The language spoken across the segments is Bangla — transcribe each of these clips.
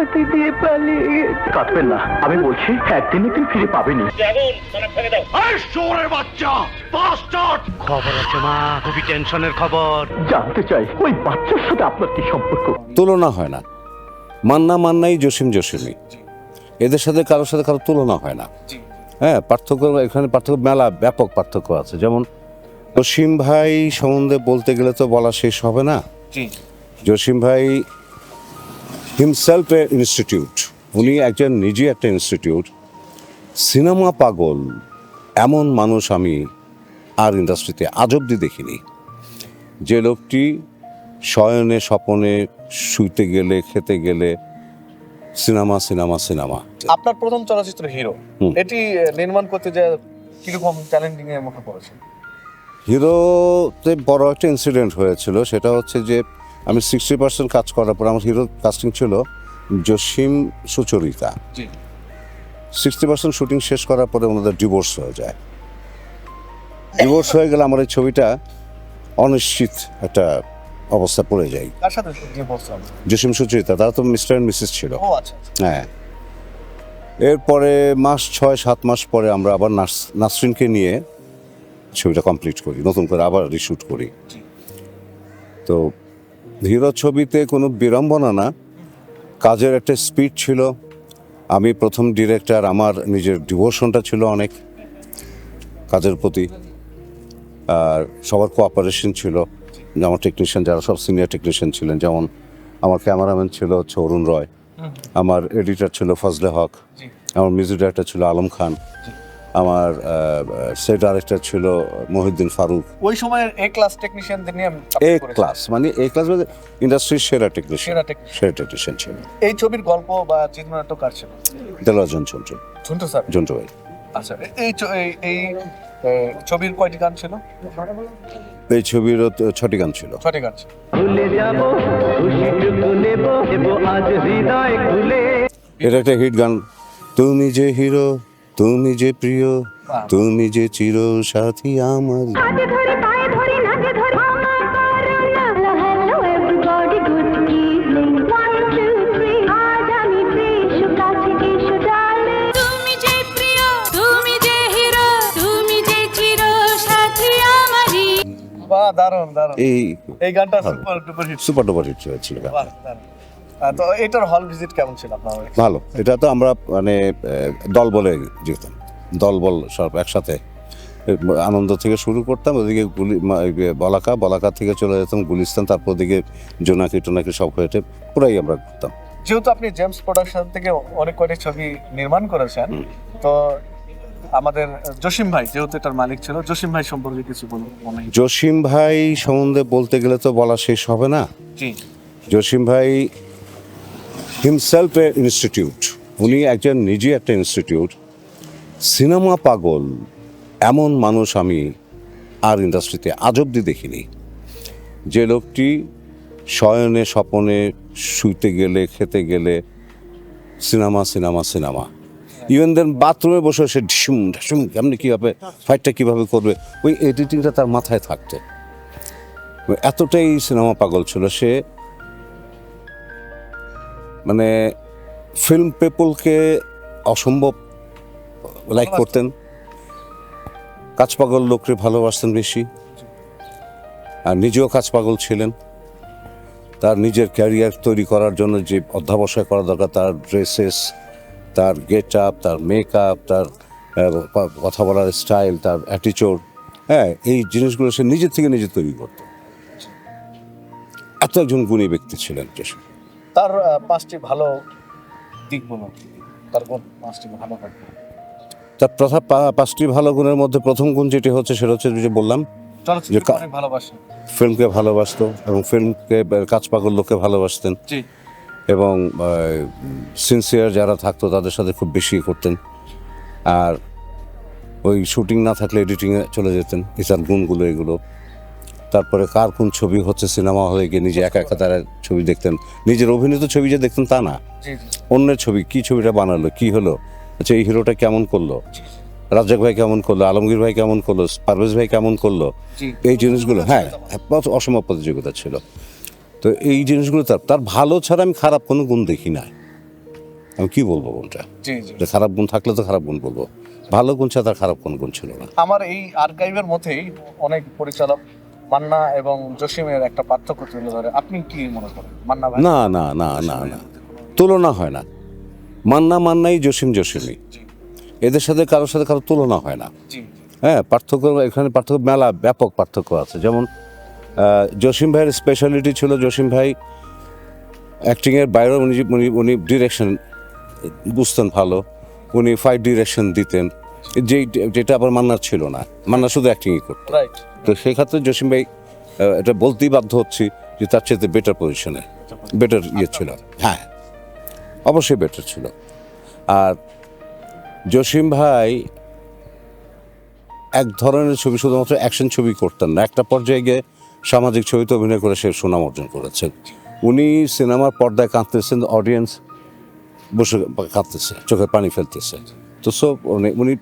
হাতে দিয়ে পালিয়ে গেছে। কাঁদবেন না আমি বলছি একদিন একদিন ফিরে পাবেনি। খবর আছে মা খুবই টেনশনের খবর। জানতে চাই ওই বাচ্চার সাথে আপনার কি সম্পর্ক? তুলনা হয় না। মান্না মান্নাই জসিম জসিমই এদের সাথে কারোর সাথে কারও তুলনা হয় না। হ্যাঁ পার্থক্য এখানে পার্থক্য মেলা ব্যাপক পার্থক্য আছে। যেমন জসিম ভাই সম্বন্ধে বলতে গেলে তো বলা শেষ হবে না। জসিম ভাই হিমসেলফ এ ইনস্টিটিউট উনি একজন নিজে একটা ইনস্টিটিউট সিনেমা পাগল এমন মানুষ আমি আর ইন্ডাস্ট্রিতে আজ অব্দি দেখিনি। যে লোকটি শয়নে স্বপনে শুইতে গেলে খেতে গেলে সিনেমা সিনেমা সিনেমা। আপনার প্রথম চলচ্চিত্র হিরো এটি নির্মাণ করতে যে কীরকম চ্যালেঞ্জিং এর মুখে পড়েছে হিরোতে বড় একটা ইনসিডেন্ট হয়েছিল সেটা হচ্ছে যে আমি সিক্সটি পার্সেন্ট কাজ করার পর আমার হিরো কাস্টিং ছিল Jasim Suchorita. Sixty percent shooting শেষ করার পরে ওনাদের ডিভোর্স হয়ে যায়। ডিভোর্স হয়ে গেলে আমার এই ছবিটা অনিশ্চিত একটা অবস্থা পড়ে যায়। জসিম সুচরিতা তারা তো মিস্টার অ্যান্ড মিসেস ছিল। আচ্ছা হ্যাঁ। এরপরে মাস ছয় সাত মাস পরে আমরা আবার নাস নাসরিনকে নিয়ে ছবিটা কমপ্লিট করি নতুন করে আবার রিশুট করি। তো হিরো ছবিতে কোনো বিড়ম্বনা না। কাজের একটা স্পিড ছিল। আমি প্রথম ডিরেক্টর আমার নিজের ডিভোশনটা ছিল অনেক কাজের প্রতি। আর সবার কোঅপারেশন ছিল। যেমন টেকনিশিয়ান যারা সব সিনিয়র টেকনিশিয়ান ছিলেন। যেমন আমার ক্যামেরাম্যান ছিল হচ্ছে অরুণ রয়। আমার এডিটর ছিল ফজলে হক। আমার মিউজিক ডাইরেক্টর ছিল আলম খান। আমার সে ডাইরেক্টর ছিল মহিউদ্দিন ফারুক। ওই সময়ের এ ক্লাস টেকনিশিয়ানদের নিয়ে আমি এ করেছি। ক্লাস মানে এ ক্লাস মানে ইন্ডাস্ট্রির সেরা টেকনিশিয়ান সেরা টেকনিশিয়ান ছিল। এই ছবির গল্প বা চিত্রনাট্য কার ছিল? দেলোয়ারজন চন্দ্র ঝুন্টু স্যার? জন্টু ভাই। আচ্ছা এই এই এই ছবির কয়টি গান ছিল? এই ছবিরও তো ছটি গান ছিল। ছটি গান ছিল। ভুলে যাব খুশিটুকু নেব নেব আজ হৃদয় খুলে। এটা একটা হিট গান। তুমি যে হিরো তুমি যে প্রিয় তুমি যে চির সাথী আমার। হাতে ধরে পায়ে ধরে নাচে ধরে। আমার corona hello everybody good evening one two three আজ আমি ফ্রি কাছে এসো ডার্লিং তুমি যে প্রিয় তুমি যে হিরো তুমি যে চির সাথী আমারই। বাহ দারুণ দারুণ। এই এই গানটা super duper hit super duper তো এটার হল ভিজিট কেমন ছিল আপনার ভালো। এটা তো আমরা মানে দল বলে যেতাম। দল বল সব একসাথে। আনন্দ থেকে শুরু করতাম ওদিকে গুলি বলাকা বলাকা থেকে চলে যেতাম গুলিস্তান তারপর ওদিকে জোনাকি টোনাকি সব হয়েছে পুরাই আমরা ঘুরতাম। যেহেতু আপনি জেমস প্রোডাকশন থেকে অনেক কয়টি ছবি নির্মাণ করেছেন তো আমাদের জসিম ভাই যেহেতু এটার মালিক ছিল জসিম ভাই সম্পর্কে কিছু বলুন। জসিম ভাই সম্বন্ধে বলতে গেলে তো বলা শেষ হবে না। জসিম ভাই হিমসেলফ এ ইনস্টিটিউট উনি একজন নিজে একটা ইনস্টিটিউট সিনেমা পাগল, এমন মানুষ আমি আর ইন্ডাস্ট্রিতে আজ অব্দি দেখিনি। যে লোকটি শয়নে স্বপনে শুইতে গেলে, খেতে গেলে cinema cinema cinema. Even then বাথরুমে বসে সে ঢিসুম, ঢাসুম, কেমনি কীভাবে ফাইটটা কীভাবে করবে? ওই এডিটিংটা তার মাথায় থাকতে। এতটাই সিনেমা পাগল ছিল সে মানে ফিল্ম পেপলকে অসম্ভব লাইক করতেন। কাজ পাগল লোককে ভালোবাসতেন বেশি। আর নিজেও কাজ পাগল ছিলেন। তার নিজের ক্যারিয়ার তৈরি করার জন্য যে অধ্যাবসায় করা দরকার তার ড্রেসেস তার গেট আপ তার মেকআপ তার কথা বলার স্টাইল তার অ্যাটিচিউড হ্যাঁ এই জিনিসগুলো সে নিজের থেকে নিজে তৈরি করত। এত একজন গুণী ব্যক্তি ছিলেন কেশব তার পাঁচটি ভালো দিক বলুন তার কোন পাঁচটি ভালো তার প্রথা পাঁচটি ভালো গুণের মধ্যে প্রথম গুণ যেটি হচ্ছে সেটা হচ্ছে যে বললাম ভালোবাসে। ফিল্মকে ভালোবাসতো এবং ফিল্মকে কাজ পাগল লোককে ভালোবাসতেন। এবং সিনসিয়ার যারা থাকতো তাদের সাথে খুব বেশি করতেন। আর ওই শুটিং না থাকলে এডিটিংয়ে চলে যেতেন। এই গুণগুলো এগুলো। তারপরে কার কোন ছবি হচ্ছে সিনেমা হলে গিয়ে নিজে একা একা তারা ছবি দেখতেন? নিজের অভিনীত ছবি যে দেখতেন তা না। অন্যের ছবি কি ছবিটা বানালো কি হলো? আচ্ছা এই হিরোটা কেমন করল? রাজ্জাক ভাই কেমন করল? আলমগীর ভাই কেমন করল? পারভেজ ভাই কেমন করল? এই জিনিসগুলো হ্যাঁ অসম্ভব প্রতিযোগিতা ছিল। তো এই জিনিসগুলো তার তার ভালো ছাড়া আমি খারাপ কোনো গুণ দেখি না। আমি কি বলব কোনটা যে খারাপ গুণ থাকলে তো খারাপ গুণ বলব। ভালো গুণ ছাড়া তার খারাপ কোন গুণ ছিল না। আমার এই আর্কাইভের মধ্যেই অনেক পরিচালক মান্না এবং জসিমের একটা পার্থক্য তুলে ধরে। আপনি কি মনে করেন? মান্না ভাই? না না না না না। তুলনা হয় না। মান্না মান্নাই জসিম জসিমই। এদের সাথে কারোর সাথে কারও তুলনা হয় না। হ্যাঁ পার্থক্য এখানে পার্থক্য মেলা ব্যাপক পার্থক্য আছে। যেমন জসিম ভাইয়ের স্পেশালিটি ছিল জসিম ভাই অ্যাক্টিংয়ের বাইরেও উনি উনি উনি ডিরেকশন বুঝতেন ভালো। উনি ফাইট ডিরেকশন দিতেন। যে যেটা আবার মান্নার ছিল না। মান্না শুধু অ্যাক্টিংই করতো। রাইট তো সেই ক্ষেত্রে জসিম ভাই এটা বলতেই বাধ্য হচ্ছি যে তার চেয়ে বেটার পজিশনে বেটার ইয়ে ছিল। হ্যাঁ অবশ্যই বেটার ছিল। আর জসিম ভাই এক ধরনের ছবি শুধুমাত্র অ্যাকশন ছবি করতেন না। একটা পর্যায়ে গিয়ে সামাজিক ছবিতে অভিনয় করে সে সুনাম অর্জন করেছেন। উনি সিনেমার পর্দায় কাঁদতেছেন অডিয়েন্স বসে কাঁদতেছে, চোখের পানি ফেলতেছে। তো সব উনি উনি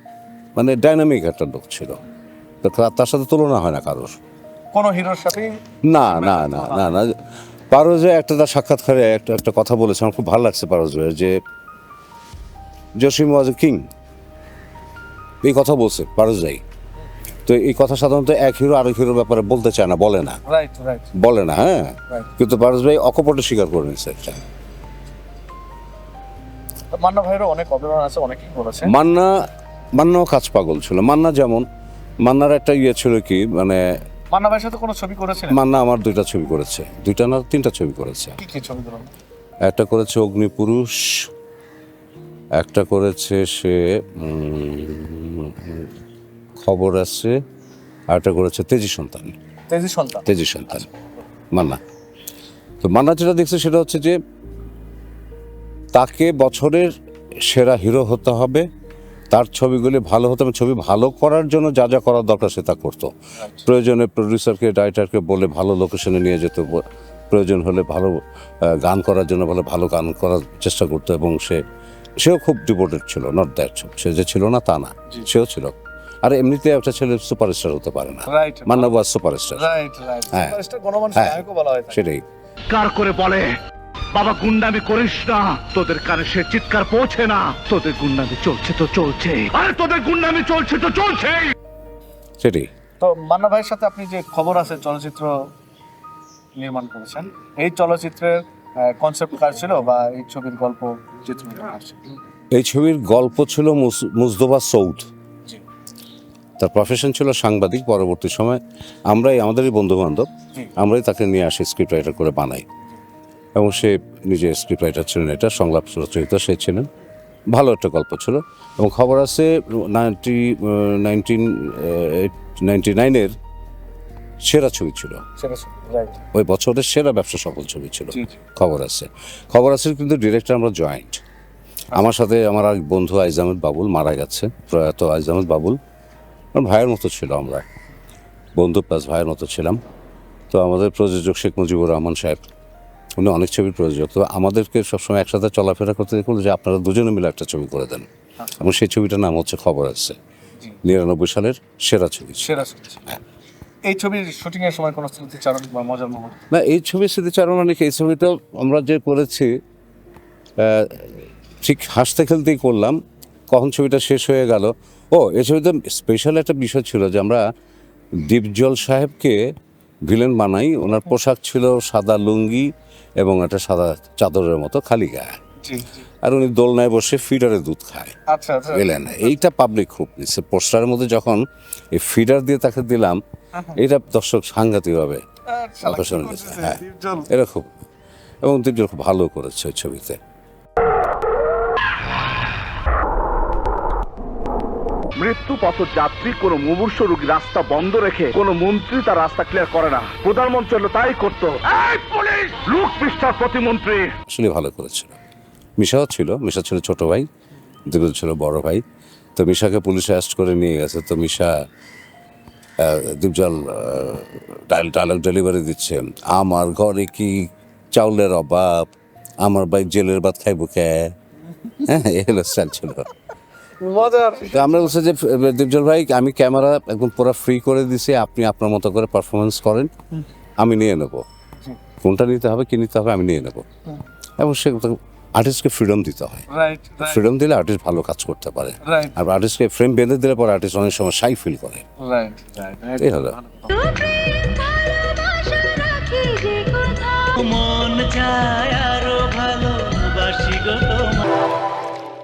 মানে ডাইনামিক একটা লোক ছিল। তার সাথে তুলনা হয় না কারোর। কোনো হিরোর সাথে না না না না না। পারোজে একটা তার সাক্ষাৎকারে একটা একটা কথা বলেছে আমার খুব ভালো লাগছে পারোজের যে জসিম ওয়াজ এ কিং। এই কথা বলছে পারোজাই তো এই কথা সাধারণত এক হিরো আরেক হিরোর ব্যাপারে বলতে চায় না বলে না। বলে না হ্যাঁ? কিন্তু পারস ভাই অকপটে স্বীকার করে নিচ্ছে একটা। মান্না ভাইয়েরও অনেক অবদান আছে অনেকেই বলেছে মান্না মান্নাও কাজ পাগল ছিল। মান্না যেমন মান্নার একটা ইয়ে ছিল কি মানে মান্না ভাইয়ের সাথে কোনো ছবি করেছিলেন মান্না আমার দুইটা ছবি করেছে। দুইটা না তিনটা ছবি করেছে। কি কি ছবি করুন একটা করেছে অগ্নিপুরুষ একটা করেছে সে খবর আছে আর একটা করেছে তেজি সন্তান। তেজি সন্তান। তেজি সন্তান মান্না। তো মান্না যেটা দেখছে সেটা হচ্ছে যে তাকে বছরের সেরা হিরো হতে হবে তার ছবিগুলি ভালো হতো হবে ছবি ভালো করার জন্য যা যা করার দরকার সে তা করতো। প্রয়োজনে প্রডিউসারকে রাইটারকে বলে ভালো লোকেশনে নিয়ে যেত। প্রয়োজন হলে ভালো গান করার জন্য বলে ভালো গান করার চেষ্টা করতো এবং সে সেও খুব ডিভোটেড ছিল নট দ্যাট সে যে ছিল না তা না। সেও ছিল। আর এমনিতে একটা ছেলে সুপারস্টার হতে পারে না। Right Manna was superstar right right হ্যাঁ। হ্যাঁ। হয়। সেটাই। কার করে বলে? বাবা গুন্ডামি করিস না। তোদের কানে সে চিৎকার পৌঁছে না। তোদের গুন্ডামি চলছে তো চলছে। আরে তোদের গুন্ডামি চলছে তো চলছে সেটাই তো মান্না ভাইয়ের সাথে আপনি যে খবর আছে চলচ্চিত্র নির্মাণ করেছেন এই চলচ্চিত্রের কনসেপ্ট কার ছিল বা এই ছবির গল্প চিত্র এই ছবির গল্প ছিল মুজদফা সৌদ। তার প্রফেশন ছিল সাংবাদিক। পরবর্তী সময় আমরাই আমাদেরই বন্ধু বান্ধব আমরাই তাকে নিয়ে আসি স্ক্রিপ্ট রাইটার করে বানাই। এবং সে নিজে স্ক্রিপ্ট রাইটার ছিলেন এটা সংলাপ রচয়িতা সে ছিলেন। ভালো একটা গল্প ছিল। এবং খবর আছে নাইনটি নাইনটিন নাইনটি নাইনের সেরা ছবি ছিল। ওই বছরের সেরা ব্যবসা সফল ছবি ছিল। খবর আছে। খবর আছে কিন্তু ডিরেক্টর আমরা জয়েন্ট আমার সাথে আমার এক বন্ধু আইজ আহমেদ বাবুল মারা গেছে প্রয়াত আইজ আহমেদ বাবুল। আমার ভাইয়ের মতো ছিল আমরা। বন্ধু প্লাস ভাইয়ের মতো ছিলাম। তো আমাদের প্রযোজক শেখ মুজিবুর রহমান সাহেব উনি অনেক ছবির প্রযোজক। তো আমাদেরকে সবসময় একসাথে চলাফেরা করতে দেখুন যে আপনারা দুজনে মিলে একটা ছবি করে দেন। এবং সেই ছবিটার নাম হচ্ছে খবর আছে। নিরানব্বই সালের সেরা ছবি। সেরা ছবি। ছিল। এই ছবির শুটিং এর সময় কোনো স্মৃতিচারণ বা মজার মুহূর্ত না এই ছবি স্মৃতিচারণ অনেক এই ছবিটা আমরা যে করেছি ঠিক হাসতে খেলতেই করলাম কখন ছবিটা শেষ হয়ে গেল। ও এই ছবিতে স্পেশাল একটা বিষয় ছিল যে আমরা দীপজল সাহেবকে ভিলেন বানাই। ওনার পোশাক ছিল সাদা লুঙ্গি এবং একটা সাদা চাদরের মতো খালি গায়ে। আর উনি দোলনায় বসে ফিডারে দুধ খায়। আচ্ছা আচ্ছা। ভিলেন। এইটা পাবলিক খুব নিচ্ছে পোস্টারের মধ্যে যখন এই ফিডার দিয়ে তাকে দিলাম এটা দর্শক সাংঘাতিকভাবে শালা আকর্ষণ? হ্যাঁ। এরা খুব এবং দীপজল খুব ভালো করেছে ওই ছবিতে। মৃত্যু পথ যাত্রী কোন মুমূর্ষ রোগী রাস্তা বন্ধ রেখে কোন মন্ত্রী তার রাস্তা ক্লিয়ার করে না। প্রধানমন্ত্রী হলো তাই করতো। এই পুলিশ! লোক পৃষ্ঠার প্রতিমন্ত্রী। আসলে ভালো করেছিল। মিশাও ছিল মিশা ছিল ছোট ভাই দীপজল ছিল বড় ভাই। তো মিশাকে পুলিশে অ্যারেস্ট করে নিয়ে গেছে। তো মিশা দীপজল ডায়লগ ডেলিভারি দিচ্ছে আমার ঘরে কি চাউলের অভাব? আমার ভাই জেলের ভাত খাইব কে? হ্যাঁ এই হলো স্টাইল ছিল। মজার। আমরা বলছি যে দীপজল ভাই আমি ক্যামেরা একদম পুরো ফ্রি করে দিছি আপনি আপনার মতো করে পারফরমেন্স করেন আমি নিয়ে নেব। কোনটা নিতে হবে কি নিতে হবে আমি নিয়ে নেব। এবং সে আর্টিস্টকে ফ্রিডম দিতে হয়। ফ্রিডম দিলে আর্টিস্ট ভালো কাজ করতে পারে। আর আর্টিস্টকে ফ্রেম বেঁধে দিলে পরে আর্টিস্ট অনেক সময় সাই ফিল করে। এই হলো। ভালোবাসা রাখি যে কোথাও। মন চায়